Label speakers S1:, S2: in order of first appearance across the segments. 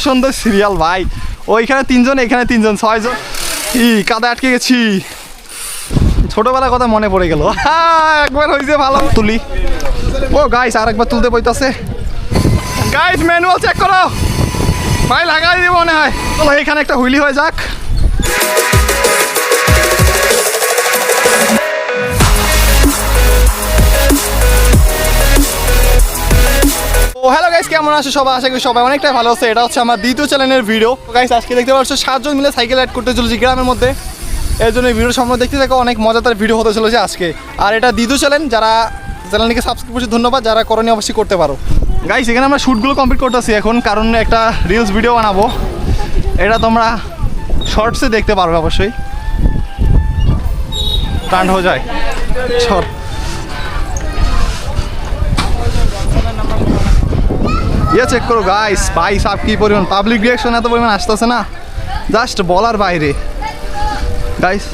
S1: সুন্দর সিরিয়াল, ভাই। ওইখানে তিনজন, এখানে তিনজন, ছয়জন। ই কাদা আটকে গেছি। ছোটবেলার কথা মনে পড়ে গেল। একবার হয়েছে ভালো। তুলি। ও গাইস আর একবার তুলতে বইতাছে। গাইস ম্যানুয়াল চেক করো। ভাই, লাগাই দিব মনে হয়। চলো, এখানে একটা হুইলি হয়ে যাক। হ্যালো গাইস কেমন আছে সবাই? আশা করি সবাই অনেকটাই ভালো আছে। এটা হচ্ছে আমার দ্বিতীয় চ্যানেলের ভিডিও গাইস আজকে দেখতে পাচ্ছ, সাতজন মিলে সাইকেল রাইড করতে চলেছি গ্রামের মধ্যে। এর জন্য ভিডিও সম্বন্ধে দেখতে থাকো, অনেক মজাদার ভিডিও হতে চলেছে আজকে। আর এটা দ্বিতীয় চ্যানেল যারা চ্যানেলটিকে সাবস্ক্রাইব করছে, ধন্যবাদ। যারা করণীয় অবশ্যই করতে পারো। গাইস এখানে আমরা শ্যুটগুলো কমপ্লিট করতেছি এখন, কারণ একটা রিলস ভিডিও বানাবো। এটা তোমরা শর্টসে দেখতে পারবে অবশ্যই। টান্ড হয়ে যায়। শর্ট ইয়ে চেক করো গাইস ভাই সাপ কি পরিমাণ? পাবলিক রিয়াকশন এত পরিমাণ আসতেছে না। জাস্ট বলার বাইরে। গাইস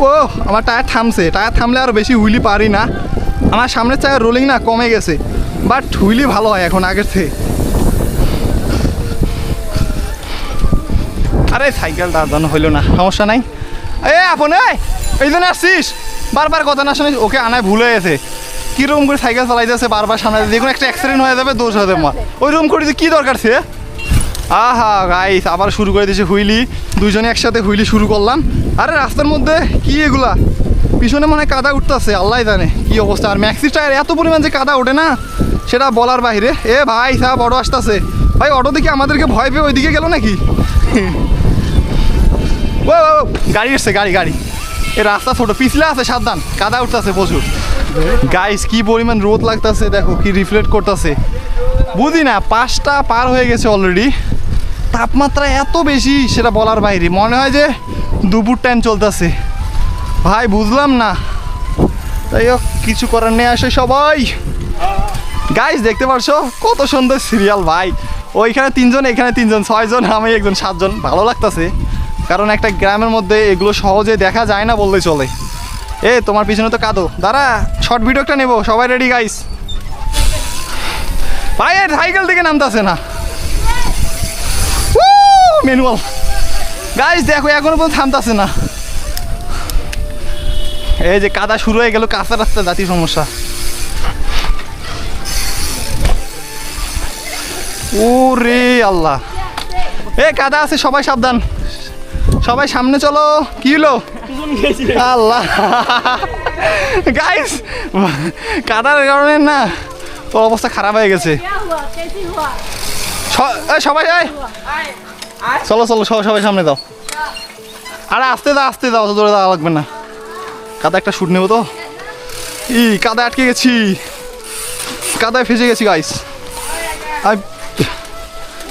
S1: ও, আমার টায়ার থামছে। টায়ার থামলে আর বেশি হুইলি পারি না। আমার সামনের চাকা রোলিং না কমে গেছে। বাট হুইলি ভালো হয় এখন আগের থেকে। আরে সাইকেল জন্য হইল না। সমস্যা নাই। এ, আপন, এই জন্য আসছিস। বারবার কথা না শুনিস। ওকে আনায় ভুল গেছে। কীরকম করে সাইকেল চালাইতেছে বারবার সামনে যে কোনো একটা অ্যাক্সিডেন্ট হয়ে যাবে দোষ হয়ে যাবে মা। ওই রকম করে কী দরকার সে? আহা গাইস আবার শুরু করে দিয়েছে হুইলি। দুইজনে একসাথে হুইলি শুরু করলাম। আরে রাস্তার মধ্যে কি এগুলা? পিছনে মনে কাদা উঠতেছে আল্লাহ জানে কি অবস্থা। আর ম্যাক্সি টায়ার এত পরিমাণ যে কাদা ওঠে না সেটা বলার বাইরে। এ ভাই সাহেব অটো আসতেছে। ভাই অটো দেখে আমাদেরকে ভয় পেয়ে ওইদিকে গেল নাকি? ও, গাড়ি এসছে গাড়ি গাড়ি। এ রাস্তা ছোট পিছলে আছে সাবধান। কাদা উঠতেছে প্রচুর। গাইস কি পরিমাণ রোদ লাগতেছে, দেখো কি রিফ্লেক্ট করতেছে। বুঝি না, পাঁচটা পার হয়ে গেছে অলরেডি তাপমাত্রা এত বেশি, সেটা বলার বাইরে। মনে হয় যে দুপুর টাইম চলতেছে। ভাই, বুঝলাম না। তাই হোক, কিছু করার নেই আসে সবাই। গাইস দেখতে পারছ? কত সুন্দর সিরিয়াল ভাই। ওইখানে তিনজন, এখানে তিনজন, ছয়জন, আমি একজন, সাতজন। ভালো লাগতাছে। কারণ একটা গ্রামের মধ্যে এগুলো সহজে দেখা যায় না বললে চলে। এ, তোমার পিছনে তো কাদো। দাঁড়া শর্ট ভিডিও একটা নেব। সবাই রেডি গাইস ভাই সাইকেল থেকে নামতাছে না। ম্যানুয়াল গাইস দেখো, এখনও পর্যন্ত থামতাছে না। এই যে কাদা শুরু হয়ে গেল, কাঁচা রাস্তা, জাতি সমস্যা। ওরে আল্লাহ। এ, কাদা আছে, সবাই সাবধান। সবাই সামনে চলো। কি হলো? আল্লাহ গাইস কাদার কারণে না তোর অবস্থা খারাপ হয়ে গেছে
S2: क्या हुआ कैसी हुआ
S1: স- এই সবাই এই চলো চলো সবাই সবাই সামনে দাও আরে আসতে দাও আসতে দাও অত দূরে দেওয়া লাগবে না কাদা একটা শুট নেবো তো ই কাদা আটকে গেছি কাদায় ফেসে গেছি গাইস আমি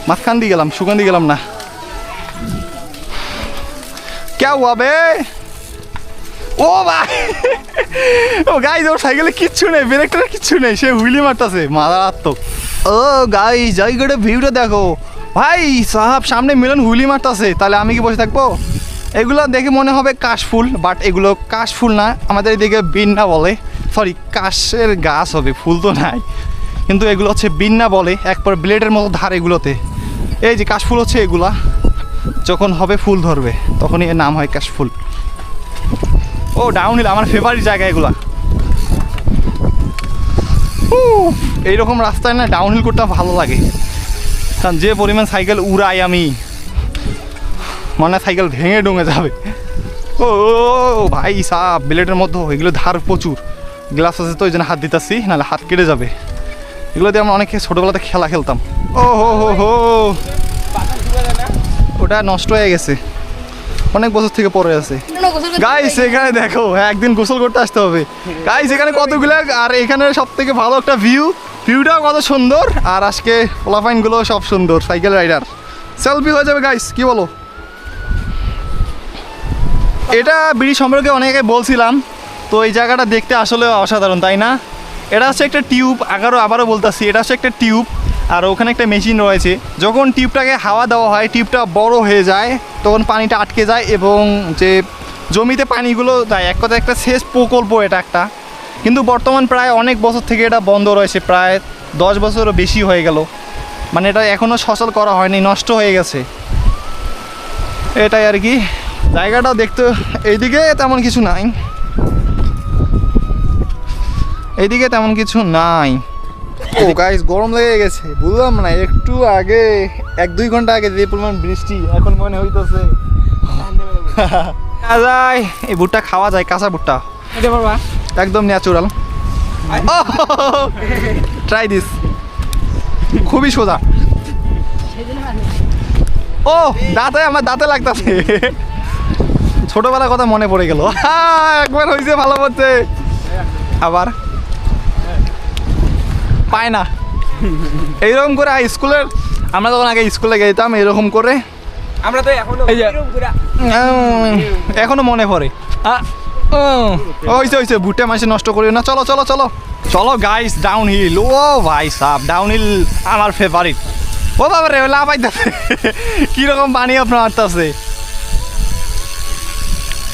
S1: মাঝখান দিয়ে গেলাম সুগান দিয়ে গেলাম না কে হুয়া বে ও ভাই। ও গাইজ ওর সাইকেলে কিচ্ছু নেই, ব্রেকটার কিচ্ছু নেই, সে হুইলি মারতাছে, মারাত্মক। ও গাই জয় করে ভিউটা দেখো। ভাই, সাহাব, সামনে মিলন হুইলি মারতাছে, তাহলে আমি কি বসে থাকব? এগুলো দেখে মনে হবে কাশফুল বাট এগুলো কাশফুল না, আমাদের এদিকে বিন্না বলে। সরি কাশের গাছ হবে, ফুল তো নাই। কিন্তু এগুলো হচ্ছে বিন্না বলে একবার ব্লেডের মতো ধার এগুলোতে। এই যে কাশফুল হচ্ছে এগুলা, যখন হবে ফুল ধরবে, তখনই এর নাম হয় কাশফুল ও ডাউন হিল আমার ফেভারিট জায়গা এগুলা। এইরকম রাস্তায় না ডাউন হিল করতে ভালো লাগে। কারণ যে পরিমাণ সাইকেল উড়াই আমি, মনে সাইকেল ভেঙে ডুঙে যাবে। ও ভাই, সাপ, ব্লেডের মধ্যে এগুলো ধার প্রচুর। গ্লাস আছে তো ওই জন্য হাত দিতেছি, নাহলে হাত কেটে যাবে। এগুলো দিয়ে আমরা অনেক ছোটোবেলাতে খেলা খেলতাম। ও, হো হো হো। ওটা নষ্ট হয়ে গেছে। অনেক বছর থেকে পরে আছে। গাইস এখানে দেখো হ্যাঁ একদিন গোসল করতে আসতে হবে। গাইস এখানে কতগুলো আর এখানে সব থেকে ভালো একটা ভিউ ভিউটাও কত সুন্দর আর আজকে ফলাফাইনগুলো সব সুন্দর সাইকেল রাইডার। সেলফি হয়ে যাবে গাইস কি বলো? এটা বিড়ি সম্পর্কে অনেক বলছিলাম তো এই জায়গাটা দেখতে আসলে অসাধারণ তাই না? এটা হচ্ছে একটা টিউব আগারও আবারও বলতেছি এটা হচ্ছে একটা টিউব। আর ওখানে একটা মেশিন রয়েছে। যখন টিউবটাকে হাওয়া দেওয়া হয় টিউবটা বড় হয়ে যায়, তখন পানিটা আটকে যায় এবং যে জমিতে পানিগুলো দেয়, এক কথা একটা শেষ প্রকল্প এটা একটা। কিন্তু বর্তমান প্রায় অনেক বছর থেকে এটা বন্ধ রয়েছে, প্রায় দশ বছরও বেশি হয়ে গেল। মানে এটা এখনও সচল করা হয়নি, নষ্ট হয়ে গেছে। এটাই আর কি। জায়গাটা দেখতে, এইদিকে তেমন কিছু নাই। এইদিকে তেমন কিছু নাই। ও গাইস গরম লেগে গেছে। বুঝলাম না একটু আগে এক দুই ঘণ্টা আগে যে পরিমাণ বৃষ্টি এখন মনে হইতেছে। যায় এই ভুট্টা খাওয়া যায় কাঁচা ভুট্টা। একদম ন্যাচুরাল ট্রাই দিস খুবই সোজা। ও দাঁতে আমার দাঁতে লাগতাছে। ছোটবেলার কথা মনে পড়ে গেল। একবার হয়েছে ভালো করতে আবার? পায় না। এইরকম করে স্কুলের আমরা যখন আগে স্কুলে যেতাম এরকম করে
S2: আমরা তো এখনও
S1: এই যে-
S2: করে-
S1: এখনও মনে পড়ে। হইছে হইছে ভুট্টা মাসে নষ্ট করিও না। চলো চলো চলো। চলো গাইস ডাউন হিল ও ভাই সাহ ডাউন হিল আমার ফেভারিট ও বাবা রে লাভ আইতাছে। কীরকম বানিয়ে আপনার মারতাছে?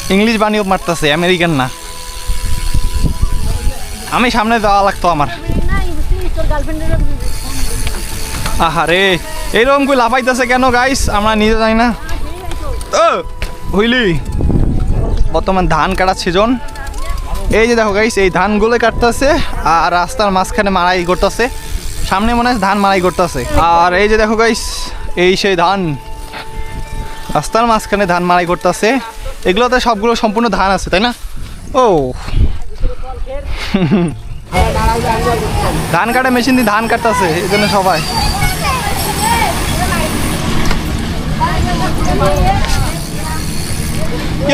S1: ইংলিশ বানিয়ে মারতাছে আমেরিকান না। আমি সামনে যাওয়া লাগতো আমার। আহারে এইরকম করে লাফাইতেছে কেন গাইস আমরা নিজে জানি না। ও বর্তমান ধান কাটার সিজন এই যে দেখো গাইস এই ধানগুলো কাটতেছে আর রাস্তার মাঝখানে মারাই করতেছে। সামনে মনে হয় ধান মারাই করতেছে। আর এই যে দেখো গাইস এই সেই ধান। রাস্তার মাঝখানে ধান মারাই করতেছে। এগুলোতে সবগুলো সম্পূর্ণ ধান আছে, তাই না? ও। ধান কাটা মেশিন দিয়ে ধান কাটতেছে, এই জন্য সবাই।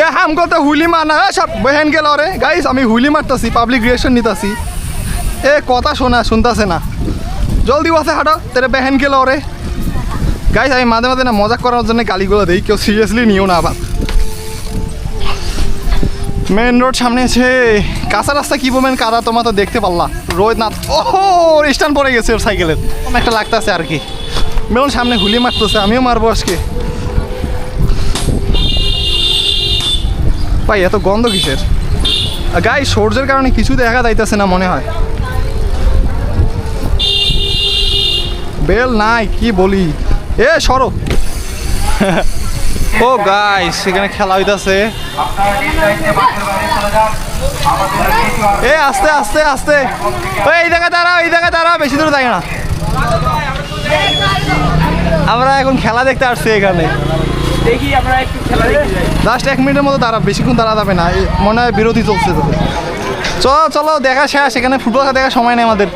S1: এ হামকো তো হুলি মানা হ্যাঁ, সব বেহেন গেল রে। গাইস আমি হুলি মারতাছি পাবলিক রিয়েকশন নিতাছি। এ, কথা শোনা, শুনতাছে না। জলদি বসে হাঁটো, তেরে বেহেন গেল রে। গাইস আমি মাঝে মাঝে না মজাক করার জন্য গালিগুলো দিই, কেউ সিরিয়াসলি নিও না আবার। মেন রোড সামনে আছে কাঁচা রাস্তা কি বলবেন, কাদা তোমার তো দেখতে পারলা। রোদ না ওহো, স্ট্যান্ড পড়ে গেছে ওর সাইকেলের। একটা লাগতাছে আর কি। মেরুন সামনে হুলি মারতেছে, আমিও মারবো আজকে। ভাই, এত গন্ধ কিসের? গাই, সূর্যের কারণে কিছু দেখা যাইতেছে না মনে হয়। বেল নাই, কি বলি? এ, সরো। ও গাই সেখানে খেলা হইতাছে। এ, আস্তে আস্তে আস্তে। ওই এই জায়গায় দাঁড়াও, এই জায়গায় দাঁড়াও, বেশি দূর থাকে না। আমরা এখন খেলা দেখতে আসছি এখানে।
S2: দেখি
S1: লাস্ট এক মিনিটের মতো দাঁড়া বেশিক্ষণ দাঁড়া যাবে না। মনে হয় বিরতি চলছে তো। চলো চলো, দেখা শেষ। এখানে ফুটবল খেলা দেখার সময় নেই আমাদের।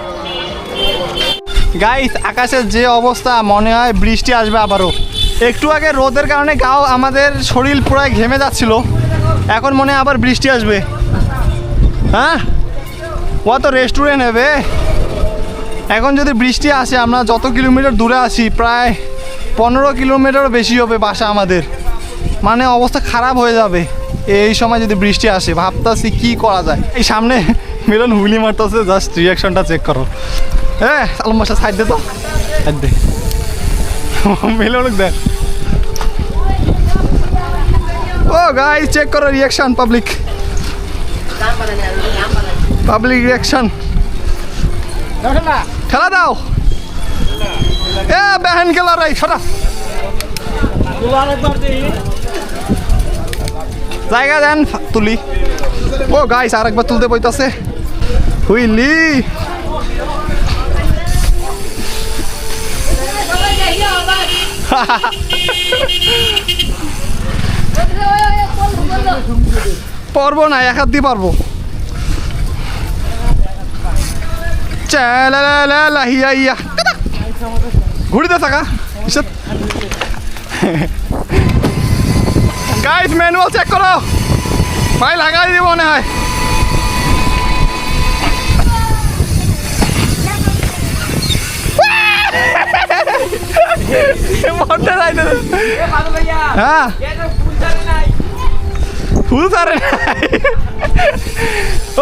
S1: গাইস আকাশের যে অবস্থা, মনে হয় বৃষ্টি আসবে আবারও। একটু আগে রোদের কারণে গাও আমাদের শরীর পুরো ঘেমে যাচ্ছিল। এখন মনে আবার বৃষ্টি আসবে। হ্যাঁ? ও তো রেস্টুরেন্ট হবে এখন যদি বৃষ্টি আসে, আমরা যত কিলোমিটার দূরে আসি প্রায় পনেরো কিলোমিটারও বেশি হবে বাসা আমাদের। মানে অবস্থা খারাপ হয়ে যাবে এই সময় যদি বৃষ্টি আসে। ভাবতাছি কি করা যায়। এই সামনে মিলন হুলি মারতেছে জাস্ট রিয়াকশনটা চেক করো। হ্যাঁ আলমাসা সাইড দে তো। সাইড দে। মিলন দেখ ও গাই চেক করো রিয়াকশন পাবলিক পাবলিক রিয়াকশন খেলা দাও। এ, বেহেন গেল রাই সরা জায়গা দেন, তুলি। ও গাইস আর একবার তুলতে বইতাছে। হুইলি। পারব না, এক হাত দিয়ে পারব। ঘুরিতে থাকা গাইস ম্যানুয়াল চেক করো। ভাই, লাগাই দিব মনে হয়।
S2: বাদল ভাইয়া,
S1: হ্যাঁ
S2: তো ফুল নাই।
S1: সারে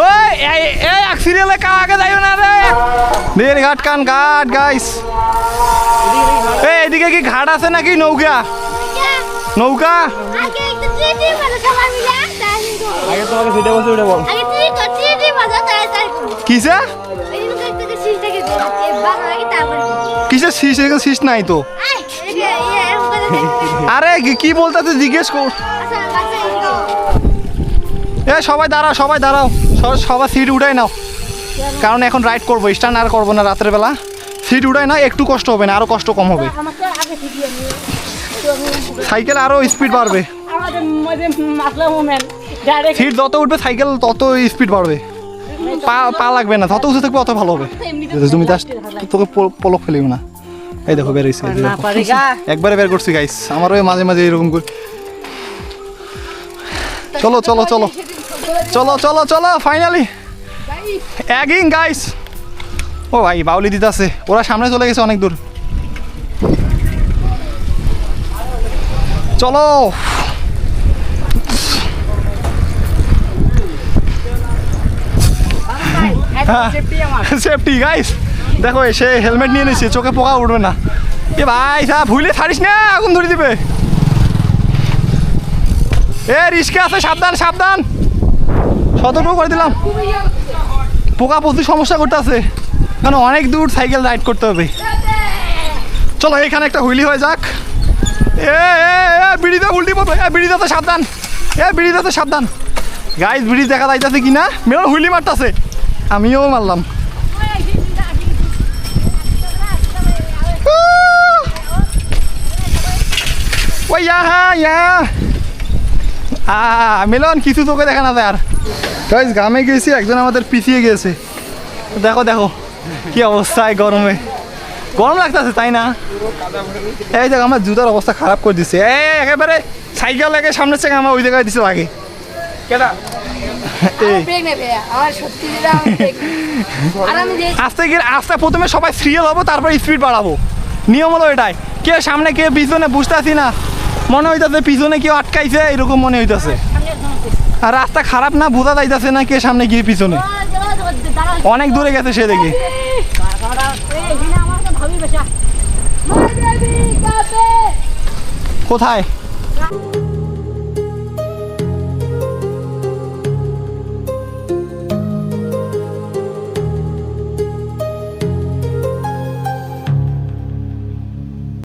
S1: ওই এই এক সিরিয়ালে ঘাট কান ঘাট গাইস এই এদিকে কি ঘাট আছে নাকি নৌকা নৌকা
S3: তো
S1: কিসে কিসে শীষ শীষ নাই তো আরে কি- কি বলতে জিজ্ঞেস কর।
S3: আচ্ছা।
S1: এ সবাই দাঁড়াও সবাই দাঁড়াও। স- সবাই সিট উঠাই নাও। কারণ এখন রাইড করব স্টান আর করব না রাতের বেলা। সিট উঠাই না একটু কষ্ট হবে না আরও কষ্ট কম হবে। সাইকেল আরও স্পিড বাড়বে। সিট যত উঠবে সাইকেল তত স্পিড বাড়বে। পা পা লাগবে না যত উঁচু থাকবে অত ভালো হবে। তুমি তোকে পলক ফেলিও না। এই দেখো বের হয়েছে একবারে বের করছি গাইস আমারও মাঝে মাঝে এরকম করে চলো চলো চলো। চলো চলো চলো ফাইনালি অ্যাগিং গাইস ও ভাই বাউলি দিতে আছে ওরা সামনে চলে গেছে অনেক দূর। চলো।
S2: সেফটি
S1: গাইস দেখো সে হেলমেট নিয়ে নিচ্ছে চোখে পোকা উঠবে না। এ ভাই সা ভুলে ছাড়িস না, আগুন ধরে দিবে। এ, রিস্কে আছে, সাবধান সাবধান। সতর্ক করে দিলাম। পোকা প্রচুর সমস্যা করতে আছে। কারণ অনেক দূর সাইকেল রাইড করতে হবে। চলো, এখানে একটা হুইলি হয়ে যাক। এ বিড়িতে উল্টি পড়বে। এ বিড়িতে সাবধান। এ বিড়িতে সাবধান। গাইস ব্রিজ দেখা যাইতেছে কিনা? মেরো হুইলি মারতাছে। আমিও মারলাম। ওই ইয়া হ্যাঁ ইয়া। আ মিলন কিছু তোকে দেখা না যায় আর গ্রামে গেছি একজন আমাদের পিছিয়ে গেছে। দেখো দেখো কি অবস্থা এই গরমে। গরম লাগতেছে তাই না? এই দেখ আমার জুতার অবস্থা খারাপ করে দিছে। এই একেবারে সাইকেল লাগে সামনের থেকে আমার ওই জায়গায় দিছে লাগে
S3: যে
S1: আস্তে গিয়ে আস্তে প্রথমে সবাই সিরিয়াল হব তারপর স্পিড বাড়াবো। নিয়ম হলো এটাই। কে সামনে কে পিছনে বুঝতে আছি না। মনে হইতাছে পিছনে কেউ আটকাইছে, এরকম মনে হইতাছে। আর রাস্তা খারাপ না, বোঝা যাইতাছে না কে সামনে গিয়ে পিছনে। অনেক দূরে গেছে সে দেখি। কোথায়?